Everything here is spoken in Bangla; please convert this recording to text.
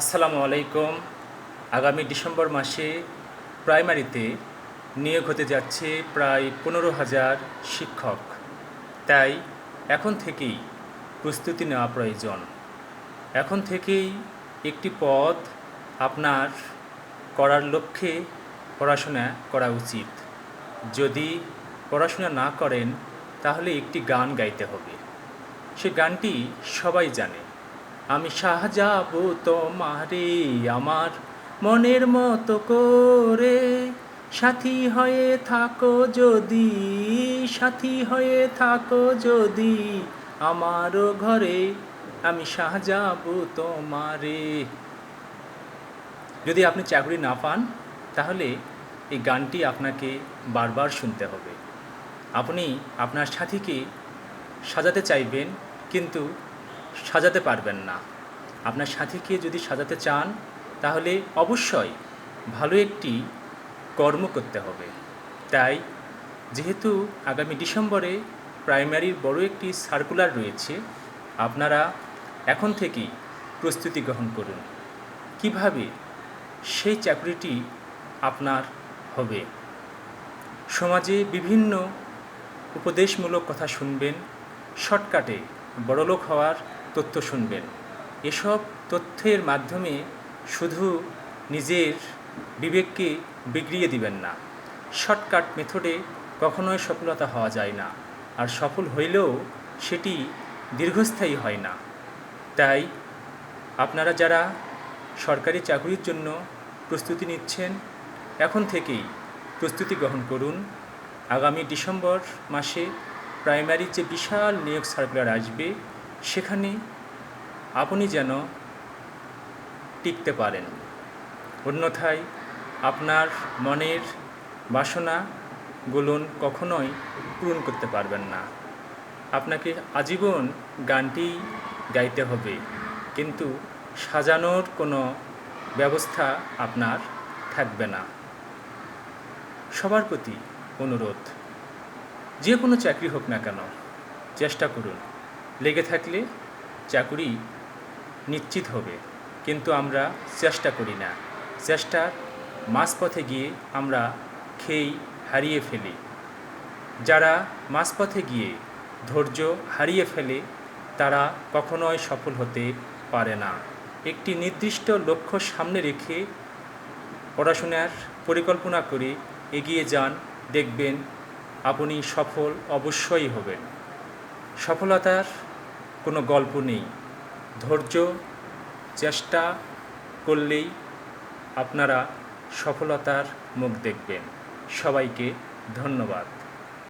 আসসালামু আলাইকুম। আগামী ডিসেম্বর মাসে প্রাইমারিতে নিয়োগ হতে যাচ্ছে প্রায় পনেরো হাজার শিক্ষক। তাই এখন থেকেই প্রস্তুতি নেওয়া প্রয়োজন। এখন থেকেই একটি পদ আপনার করার লক্ষ্যে পড়াশোনা করা উচিত। যদি পড়াশোনা না করেন, তাহলে একটি গান গাইতে হবে। সে গানটি সবাই জানে। আমি সাজাবো তোমারে আমার মনের মতো করে। সাথী হয়ে থাকো যদি, সাথী হয়ে থাকো যদি আমারও ঘরে। আমি সাজাবো তোমারে। যদি আপনি চাকরি না পান, তাহলে এই গানটি আপনাকে বারবার শুনতে হবে। আপনি আপনার সাথীকে সাজাতে চাইবেন, কিন্তু সাজাতে পারবেন না। আপনার সাথীকে যদি সাজাতে চান, তাহলে অবশ্যই ভালো একটি কর্ম করতে হবে। তাই, যেহেতু আগামী ডিসেম্বরে প্রাইমারির বড় একটি সার্কুলার রয়েছে, আপনারা এখন থেকেই প্রস্তুতি গ্রহণ করুন। কীভাবে সেই চাকরিটি আপনার হবে? সমাজে বিভিন্ন উপদেশমূলক কথা শুনবেন, শর্টকাটে বড়লোক হওয়ার তথ্য শুনবেন। এসব তথ্যের মাধ্যমে শুধু নিজের বিবেককে বিগড়িয়ে দিবেন না। শর্টকাট মেথডে কখনোই সফলতা হওয়া যায় না। আর সফল হইলেও সেটি দীর্ঘস্থায়ী হয় না। তাই আপনারা যারা সরকারি চাকরির জন্য প্রস্তুতি নিচ্ছেন, এখন থেকেই প্রস্তুতি গ্রহণ করুন। আগামী ডিসেম্বর মাসে প্রাইমারির যে বিশাল নিয়োগ সার্কুলার আসবে সেখানে আপনি যেন টিকতে পারেন। অন্যথায় আপনার মনের বাসনাগুলো কখনোই পূরণ করতে পারবেন না। আপনাকে আজীবন গানটি গাইতে হবে, কিন্তু সাজানোর কোনো ব্যবস্থা আপনার থাকবে না। সবার প্রতি অনুরোধ, যে কোনো চাকরি হোক না কেন, চেষ্টা করুন। লেগে থাকলে চাকুরি নিশ্চিত হবে, কিন্তু আমরা চেষ্টা করি না। চেষ্টার মাঝপথে গিয়ে আমরা খেই হারিয়ে ফেলি। যারা মাঝপথে গিয়ে ধৈর্য হারিয়ে ফেলে, তারা কখনোই সফল হতে পারে না। একটি নির্দিষ্ট লক্ষ্য সামনে রেখে পড়াশোনার পরিকল্পনা করে এগিয়ে যান, দেখবেন আপনি সফল অবশ্যই হবেন। সফলতার কোনো গল্প নেই। ধৈর্য চেষ্টা করলেই আপনারা সফলতার মুখ দেখবেন। সবাইকে ধন্যবাদ।